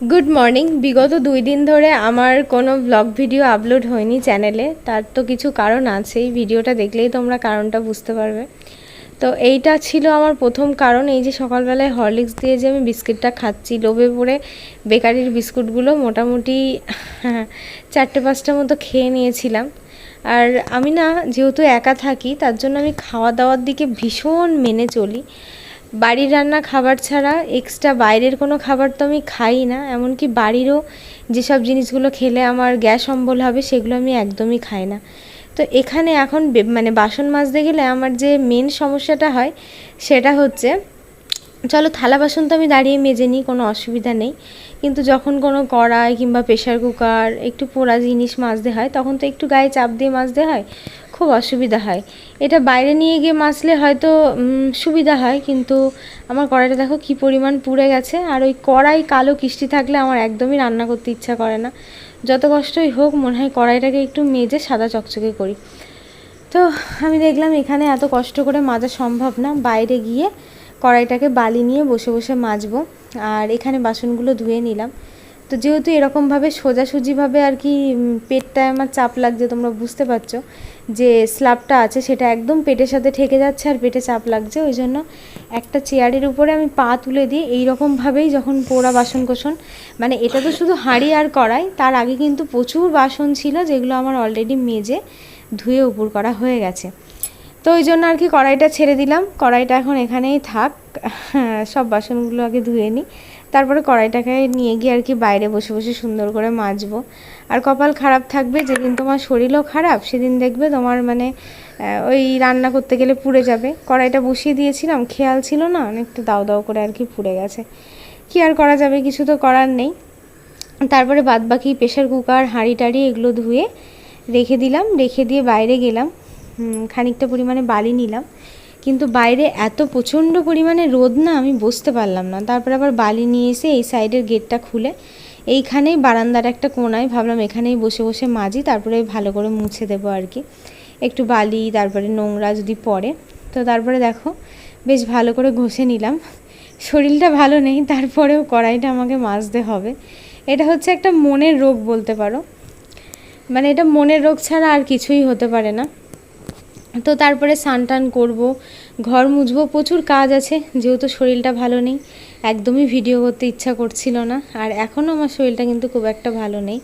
Good morning বিগত দুই দিন ধরে আমার কোনো ব্লগ ভিডিও আপলোড হয়নি চ্যানেলে তার তো কিছু কারণ আছেই ভিডিওটা দেখলেই তোমরা কারণটা বুঝতে পারবে। তো এইটা ছিল আমার প্রথম কারণ। এই যে সকালবেলায় হরলিক্স দিয়ে যে আমি বিস্কিটটা খাচ্ছি, লোভে পড়ে বেকারির বিস্কুটগুলো মোটামুটি চারটে পাঁচটা মতো খেয়ে নিয়েছিলাম। আর আমি না যেহেতু একা থাকি, তার জন্য আমি খাওয়া দাওয়ার দিকে ভীষণ মেনে চলি। বাড়ির রান্না খাবার ছাড়া এক্সট্রা বাইরের কোনো খাবার তো আমি খাই না, এমনকি বাড়িরও যেসব জিনিসগুলো খেলে আমার গ্যাস অম্বল হবে সেগুলো আমি একদমই খাই না। তো এখানে এখন মানে বাসন মাজতে গেলে আমার যে মেন সমস্যাটা হয় সেটা হচ্ছে, চলো থালা বাসন তো আমি দাঁড়িয়ে মেজে নিই, কোনো অসুবিধা নেই। কিন্তু যখন কোনো কড়াই কিংবা প্রেশার কুকার একটু পোড়া জিনিস মাজতে হয়, তখন তো একটু গায়ে চাপ দিয়ে মাজতে হয়। খুব অসুবিধা হয়। এটা বাইরে নিয়ে গিয়ে মাজলে হয়তো সুবিধা হয়, কিন্তু আমার কড়াইটা দেখো কি পরিমাণ পুড়ে গেছে। আর ওই কড়াই কালো কিস্তি থাকলে আমার একদমই রান্না করতে ইচ্ছা করে না। যত কষ্টই হোক, মনে হয় কড়াইটাকে একটু মেজে সাদা চকচকে করি। তো আমি দেখলাম এখানে এত কষ্ট করে মাজা সম্ভব না। বাইরে গিয়ে কড়াইটাকে বালি নিয়ে বসে বসে মাজবো। আর এখানে বাসনগুলো ধুয়ে নিলাম। তো যেহেতু এরকমভাবে সোজাসুজিভাবে আর কি পেটটায় আমার চাপ লাগছে, তোমরা বুঝতে পারছ যে স্ল্যাবটা আছে, সেটা একদম পেটের সাথে ঠেকে যাচ্ছে আর পেটে চাপ লাগছে। ওই জন্য একটা চেয়ারের উপরে আমি পা তুলে দিয়ে এইরকমভাবেই যখন পোড়া বাসন কোসন মানে এটা তো শুধু হাঁড়ি আর কড়াই, তার আগে কিন্তু প্রচুর বাসন ছিল যেগুলো আমার অলরেডি মেজে ধুয়ে উপর করা হয়ে গেছে। তো ওই জন্য আর কি কড়াইটা ছেড়ে দিলাম। কড়াইটা এখন এখানেই থাক। সব বাসনগুলো আগে ধুয়ে নিই। তারপরে কড়াইটাকে নিয়ে গিয়ে আর কি বাইরে বসে বসে সুন্দর করে মাজবো। আর কপাল খারাপ থাকবে, যেদিন তোমার শরীরও খারাপ, সেদিন দেখবে তোমার মানে ওই রান্না করতে গেলে পুড়ে যাবে। কড়াইটা বসিয়ে দিয়েছিলাম, খেয়াল ছিল না অনেকটা দাও দাও করে আর কি পুড়ে গেছে। কি আর করা যাবে, কিছু তো করার নেই। তারপরে বাদ বাকি প্রেশার কুকার, হাঁড়ি টাড়ি এগুলো ধুয়ে রেখে দিলাম। রেখে দিয়ে বাইরে গেলাম। খানিকটা পরিমাণে বালি নিলাম। কিন্তু বাইরে এত প্রচণ্ড পরিমাণে রোদ না, আমি বসতে পারলাম না। তারপরে আবার বালি নিয়ে এসে এই সাইডের গেটটা খুলে এইখানেই বারান্দার একটা কোনায় ভাবলাম এখানেই বসে বসে মাজি, তারপরে ভালো করে মুছে দেবো আর কি। একটু বালি, তারপরে নোংরা যদি পড়ে। তো তারপরে দেখো, বেশ ভালো করে ঘষে নিলাম। শরীরটা ভালো নেই, তারপরেও কড়াইটা আমাকে মাজতে হবে। এটা হচ্ছে একটা মনের রোগ বলতে পারো। মানে এটা মনের রোগ ছাড়া আর কিছুই হতে পারে না। তো তারপরে স্নান টান করব। ঘর মুছবো, প্রচুর কাজ আছে, যেহেতু শরীরটা ভালো নেই। একদমই ভিডিও করতে ইচ্ছা করছিল না, আর এখনও আমার শরীরটা কিন্তু খুব একটা ভালো নেই।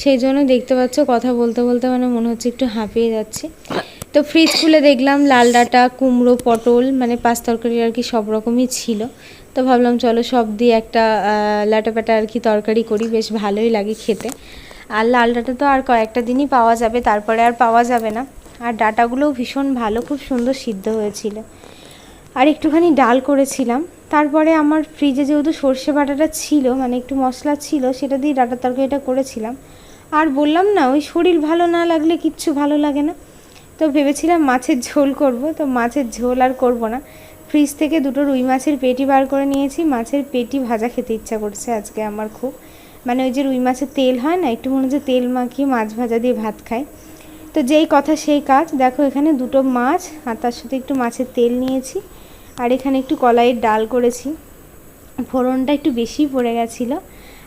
সেই জন্য দেখতে পাচ্ছ, কথা বলতে বলতে মানে মনে হচ্ছে একটু হাঁপিয়ে যাচ্ছে। তো ফ্রিজ খুলে দেখলাম, লাল ডাঁটা, কুমড়ো, পটল মানে পাঁচ তরকারি আর কি সব রকমই ছিল। তো ভাবলাম চলো সব দিয়ে একটা লাটাপাটা আর কি তরকারি করি, বেশ ভালোই লাগে খেতে। আর লাল ডাঁটা তো আর কয়েকটা দিনই পাওয়া যাবে, তারপরে আর পাওয়া যাবে না। আর ডাটাগুলোও ভীষণ ভালো, খুব সুন্দর সিদ্ধ হয়েছিল। আর একটুখানি ডাল করেছিলাম। তারপরে আমার ফ্রিজে যেহেতু সর্ষে বাটাটা ছিল মানে একটু মশলা ছিল, সেটা দিয়ে ডাটা তরকারিটা করেছিলাম। আর বললাম না, ওই শরীর ভালো না লাগলে কিচ্ছু ভালো লাগে না। তো ভেবেছিলাম মাছের ঝোল করব, তো মাছের ঝোল আর করব না। ফ্রিজ থেকে দুটো রুই মাছের পেটি বার করে নিয়েছি, মাছের পেটি ভাজা খেতে ইচ্ছা করছে আজকে আমার খুব। মানে ওই যে রুই মাছের তেল হয় না, একটু মনে হচ্ছে তেল মাখিয়ে মাছ ভাজা দিয়ে ভাত খাই। তো যেই কথা সেই কাজ। দেখো এখানে দুটো মাছ, আর তার সাথে একটু মাছের তেল নিয়েছি, আর এখানে একটু কলাইয়ের ডাল করেছি। ফোড়নটা একটু বেশি পড়ে গেছিল,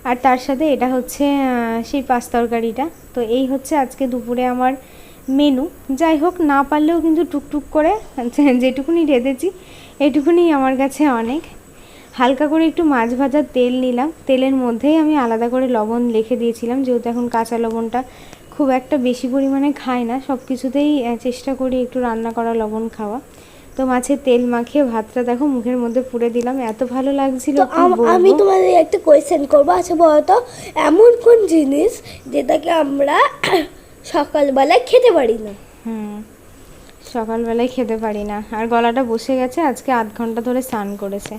আর তার সাথে এটা হচ্ছে সেই পাঁচ তরকারিটা। তো এই হচ্ছে আজকে দুপুরে আমার মেনু। যাই হোক, না পারলেও কিন্তু টুকটুক করে যেটুকুনি রেঁধেছি, এটুকুনি আমার কাছে অনেক। হালকা করে একটু মাছ ভাজার তেল নিলাম। তেলের মধ্যেই আমি আলাদা করে লবণ লিখে দিয়েছিলাম, যেহেতু এখন কাঁচা লবণটা খুব একটা বেশি পরিমাণে খাই না। সব কিছুতেই চেষ্টা করি একটু রান্না করা লবণ খাওয়া। তো মাছের তেল মাখিয়ে ভাতটা দেখো মুখের মধ্যে পুড়ে দিলাম। এত ভালো লাগছিল আমি তোমাদের একটা কোয়েশ্চেন করব। আচ্ছা বলতো এমন কোন জিনিস যেটাকে আমরা সকালবেলায় খেতে পারি না? হুম সকালবেলায় খেতে পারি না। আর গলাটা বসে গেছে আজকে আধ ঘণ্টা ধরে স্নান করেছে।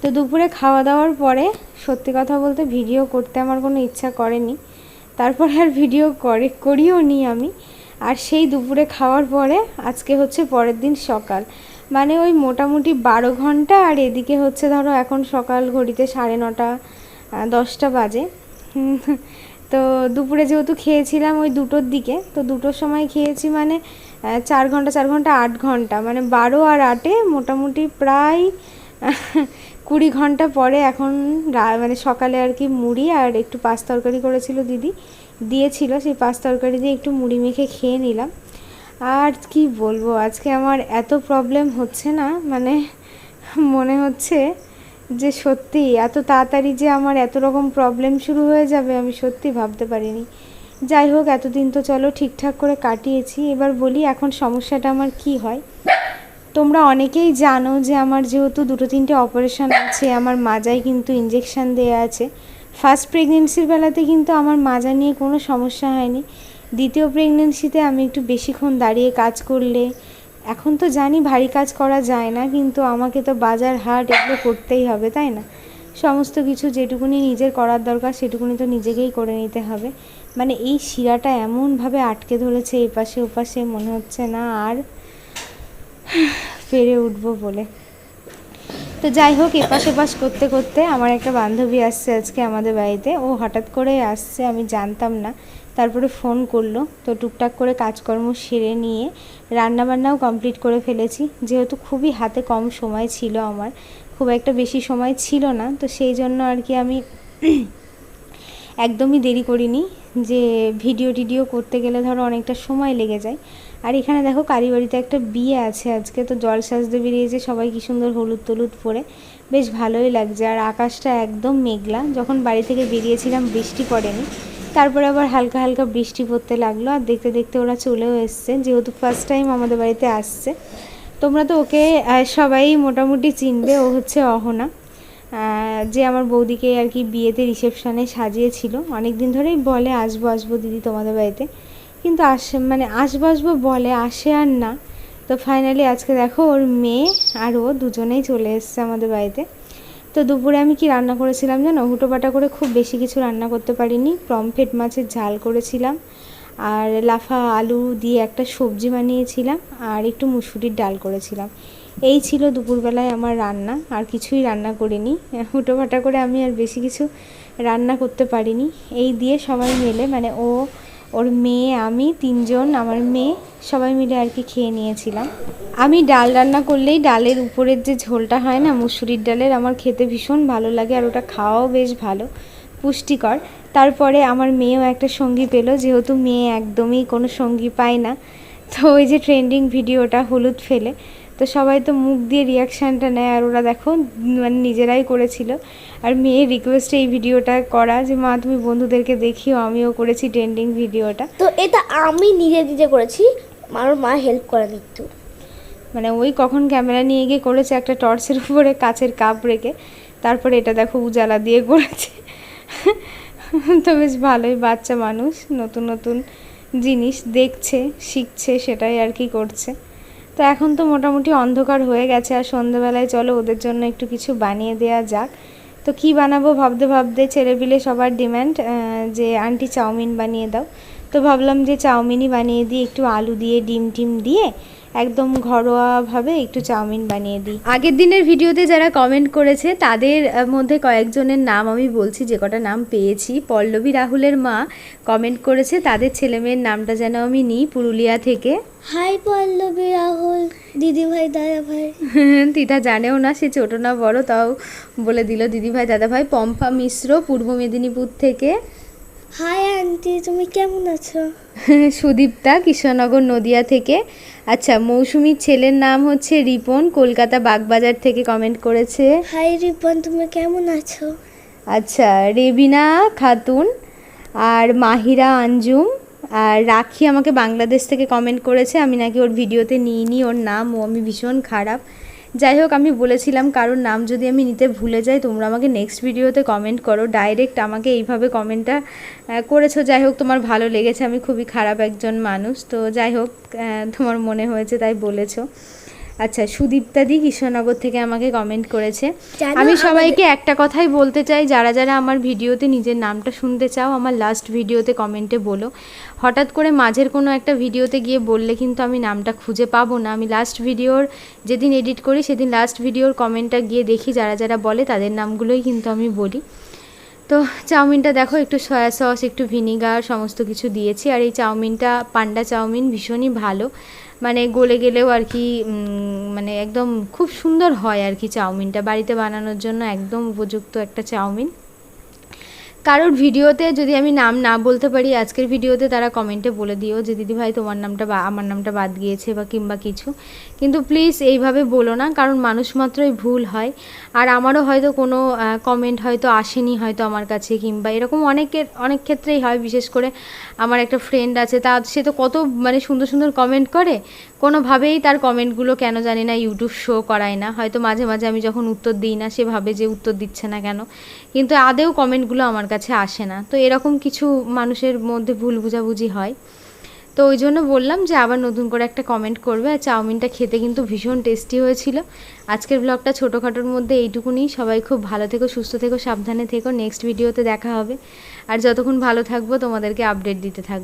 তো দুপুরে খাওয়া দাওয়ার পরে সত্যি কথা বলতে ভিডিও করতে আমার কোনো ইচ্ছা করেনি। তারপরে আর ভিডিও করে, করিও নি আমি। আর সেই দুপুরে খাওয়ার পরে আজকে হচ্ছে পরের দিন সকাল। মানে ওই মোটামুটি বারো ঘণ্টা আর এদিকে হচ্ছে ধরো এখন সকাল ঘড়িতে সাড়ে নটা দশটা বাজে। তো দুপুরে যেহেতু খেয়েছিলাম ওই দুটোর দিকে, তো দুটোর সময় খেয়েছি মানে চার ঘণ্টা চার ঘণ্টা, আট ঘণ্টা। মানে বারো আর আটে মোটামুটি প্রায় কুড়ি ঘণ্টা পরে এখন মানে সকালে আর কি মুড়ি আর একটু পাঁচ তরকারি করেছিল দিদি। দিয়েছিল, সেই পাঁচ তরকারি দিয়ে একটু মুড়ি মেখে খেয়ে নিলাম। আর কি বলব, আজকে আমার এত প্রবলেম হচ্ছে না মানে মনে হচ্ছে যে সত্যি এত তাড়াতাড়ি যে আমার এত রকম প্রবলেম শুরু হয়ে যাবে, আমি সত্যি ভাবতে পারিনি। যাই হোক, এতদিন তো চলো ঠিকঠাক করে কাটিয়েছি। এবার বলি এখন সমস্যাটা আমার কি হয়। তোমরা অনেকেই জানো যে আমার যেহেতু দুটো তিনটে অপারেশন আছে, আমার মাজায় কিন্তু ইঞ্জেকশন দেওয়া আছে। ফার্স্ট প্রেগনেন্সির বেলাতে কিন্তু আমার মাজা নিয়ে কোনো সমস্যা হয়নি। দ্বিতীয় প্রেগনেন্সিতে আমি একটু বেশিক্ষণ দাঁড়িয়ে কাজ করলে, এখন তো জানি ভারী কাজ করা যায় না, কিন্তু আমাকে তো বাজার, হাট এগুলো করতেই হবে, তাই না? সমস্ত কিছু যেটুকুনি নিজের করার দরকার, সেটুকুনি তো নিজেকেই করে নিতে হবে। মানে এই শিরাটা এমনভাবে আটকে ধরেছে, এপাশে ওপাশে, মনে হচ্ছে না আর পেরে উঠবো বলে। তো যাই হোক, এপাশ ওপাশ করতে করতে আমার একটা বান্ধবী আসছে আজকে আমাদের বাড়িতে। ও হঠাৎ করে আসছে, আমি জানতাম না। তারপরে ফোন করল। তো টুকটাক করে কাজকর্ম সেরে নিয়ে রান্নাবান্নাও কমপ্লিট করে ফেলেছি। যেহেতু খুবই হাতে কম সময় ছিল আমার, খুব একটা বেশি সময় ছিল না। তো সেই জন্য আর কি আমি একদমই দেরি করিনি। যে ভিডিও টিডিও করতে গেলে ধরো অনেকটা সময় লেগে যায়। আর এখানে দেখো কালীবাড়িতে একটা বিয়ে আছে আজকে, তো জল সাজতে বেরিয়েছে, সবাই কি সুন্দর হলুদ টলুদ পরে। বেশ ভালোই লাগছে, আর আকাশটা একদম মেঘলা, যখন বাড়ি থেকে বেরিয়েছিলাম বৃষ্টি পড়েনি। তারপরে আবার হালকা হালকা বৃষ্টি পড়তে লাগল, আর দেখতে দেখতে ওরা চলেও এসছে, যেহেতু ফার্স্ট টাইম আমাদের বাড়িতে আসছে। তোমরা তো ওকে সবাই মোটামুটি চিনবে, ও হচ্ছে অহনা। যে আমার বৌদিকে আর কি বিয়েতে রিসেপশানে সাজিয়েছিল। অনেক দিন ধরেই বলে, আসব আসব দিদি তোমাদের বাড়িতে। কিন্তু আসে মানে আসব আসব বলে, আসে আর না। তো ফাইনালি আজকে দেখো ওর মেয়ে আর ও দুজনেই চলে এসছে আমাদের বাড়িতে। তো দুপুরে আমি কি রান্না করেছিলাম জানো? হুটোপাটা করে খুব বেশি কিছু রান্না করতে পারিনি। পমফ্রেট মাছের ঝাল করেছিলাম। আর লাফা আলু দিয়ে একটা সবজি বানিয়েছিলাম। আর একটু মুসুরির ডাল করেছিলাম। এই ছিল দুপুরবেলায় আমার রান্না। আর কিছুই রান্না করিনি। হুটোপাটা করে আমি আর বেশি কিছু রান্না করতে পারিনি। এই দিয়ে সবাই মিলে মানে ও ওর মেয়ে, আমি তিনজন, আমার মেয়ে, সবাই মিলে আর কি খেয়ে নিয়েছিলাম। আমি ডাল রান্না করলেই ডালের উপরের যে ঝোলটা হয় না, মুসুরির ডালের, আমার খেতে ভীষণ ভালো লাগে আর ওটা খাওয়াও বেশ ভালো, পুষ্টিকর। তারপরে আমার মেয়েও একটা সঙ্গী পেল, যেহেতু মেয়ে একদমই কোনো সঙ্গী পায় না, তো ওই যে ট্রেন্ডিং ভিডিওটা হলুদ ফেলে, তো সবাই তো মুখ দিয়ে রিয়াকশানটা নেয় আর ওরা দেখো মানে নিজেরাই করেছিল। আর মেয়ের রিকোয়েস্টে এই ভিডিওটা করা যে মা তুমি বন্ধুদেরকে দেখিও আমিও করেছি ট্রেন্ডিং ভিডিওটা তো এটা আমি নিজে নিজে করেছি। আমার মা হেল্প করেন একটু। মানে ওই কখন ক্যামেরা নিয়ে গিয়ে করেছে একটা টর্চের উপরে কাচের কাপ রেখে তারপরে এটা দেখো উজালা দিয়ে করেছে। তো বেশ ভালোই বাচ্চা মানুষ নতুন নতুন জিনিস দেখছে শিখছে সেটাই আর কি করছে। তো এখন তো মোটামুটি অন্ধকার হয়ে গেছে আর সন্ধ্যেবেলায় চলো ওদের জন্য একটু কিছু বানিয়ে দেওয়া যাক। তো কি বানাবো ভাবতে ভাবতে ছেলেপিলে সবার ডিম্যান্ড যে আন্টি চাউমিন বানিয়ে দাও। তো ভাবলাম যে চাউমিনই বানিয়ে দিই, একটু আলু দিয়ে, ডিম টিম দিয়ে। একদম ঘরোয়াভাবে একটু চাউমিন বানিয়ে দিই। আগের দিনের ভিডিওতে যারা কমেন্ট করেছে তাদের মধ্যে কয়েকজনের নাম আমি বলছি যে কটা নাম পেয়েছি। পল্লবী রাহুলের মা কমেন্ট করেছে তাদের ছেলেমেয়ের নামটা যেন আমি নিই পুরুলিয়া থেকে। হাই পল্লবী রাহুল দিদি ভাই দাদা ভাই তিতা জানেও না সে ছোট না বড় তাও বলে দিল দিদিভাই দাদাভাই পম্পা মিশ্র পূর্ব মেদিনীপুর থেকে। হাই আন্টি তুমি কেমন আছো? সুদীপ্তা কৃষ্ণনগর নদিয়া থেকে। আচ্ছা মৌসুমীর ছেলের নাম হচ্ছে রিপন কলকাতা বাগবাজার থেকে কমেন্ট করেছে। হাই রিপন তুমি কেমন আছো? আচ্ছা রেবিনা খাতুন আর মাহিরা আঞ্জুম আর রাখি আমাকে বাংলাদেশ থেকে কমেন্ট করেছে আমি নাকি ওর ভিডিওতে নিইনি ওর নাম ও আমি ভীষণ খারাপ। যাই হোক, আমি বলেছিলাম কারোর নাম যদি আমি নিতে ভুলে যাই, তোমরা আমাকে নেক্সট ভিডিওতে কমেন্ট করো। ডাইরেক্ট আমাকে এইভাবে কমেন্টটা করেছ। যাই হোক, তোমার ভালো লেগেছে। আমি খুবই খারাপ একজন মানুষ। তো যাই হোক তোমার মনে হয়েছে তাই বলেছ। আচ্ছা সুদীপ্তাদি কৃষ্ণনগর থেকে আমাকে কমেন্ট করেছে। আমি সবাইকে একটা কথাই বলতে চাই যারা যারা আমার ভিডিওতে নিজের নামটা শুনতে চাও আমার লাস্ট ভিডিওতে কমেন্টে বলো। হঠাৎ করে মাঝের কোনো একটা ভিডিওতে গিয়ে বললে কিন্তু আমি নামটা খুঁজে পাবো না। আমি লাস্ট ভিডিওর যেদিন এডিট করি সেদিন লাস্ট ভিডিওর কমেন্টটা গিয়ে দেখি যারা যারা বলে তাদের নামগুলোই কিন্তু আমি বলি। তো চাউমিনটা দেখো, একটু সয়া সস, একটু ভিনিগার, সমস্ত কিছু দিয়েছি। আর এই চাউমিনটা, পান্ডা চাউমিন ভীষণই ভালো। মানে গলে গেলেও আর কি মানে একদম খুব সুন্দর হয় আর কি চাউমিনটা। বাড়িতে বানানোর জন্য একদম উপযুক্ত একটা চাউমিন। কারোর ভিডিওতে যদি আমি নাম না বলতে পারি, আজকের ভিডিওতে তারা কমেন্টে বলে দিও যে, দিদি ভাই, তোমার নামটা বা, আমার নামটা বাদ গিয়েছে বা, কিংবা কিছু। কিন্তু প্লিজ এইভাবে বলো না, কারণ মানুষ মাত্রই ভুল হয়। আর আমারও হয়তো কোনো কমেন্ট হয়তো আসেনি হয়তো আমার কাছে, কিংবা এরকম অনেকের, অনেক ক্ষেত্রেই হয়। বিশেষ করে আমার একটা ফ্রেন্ড আছে, তা সে তো কত মানে সুন্দর সুন্দর কমেন্ট করে কোনোভাবেই তার কমেন্টগুলো কেন জানি না ইউটিউব শো করায় না। হয়তো মাঝে মাঝে আমি যখন উত্তর দিই না সে ভাবে যে উত্তর দিচ্ছে না কেন। কিন্তু আদেও কমেন্টগুলো আমার কাছে আসে না। তো এরকম কিছু মানুষের মধ্যে ভুল বুঝাবুঝি হয়। তো ওই জন্য বললাম যে আবার নতুন করে একটা কমেন্ট করবে। আর চাউমিনটা খেতে কিন্তু ভীষণ টেস্টি হয়েছিল। আজকের ব্লগটা ছোটোখাটোর মধ্যে এইটুকুনি। সবাই খুব ভালো থেকো, সুস্থ থেকো, সাবধানে থেকো। নেক্সট ভিডিওতে দেখা হবে। আর যতক্ষণ ভালো থাকব, তোমাদেরকে আপডেট দিতে থাকব।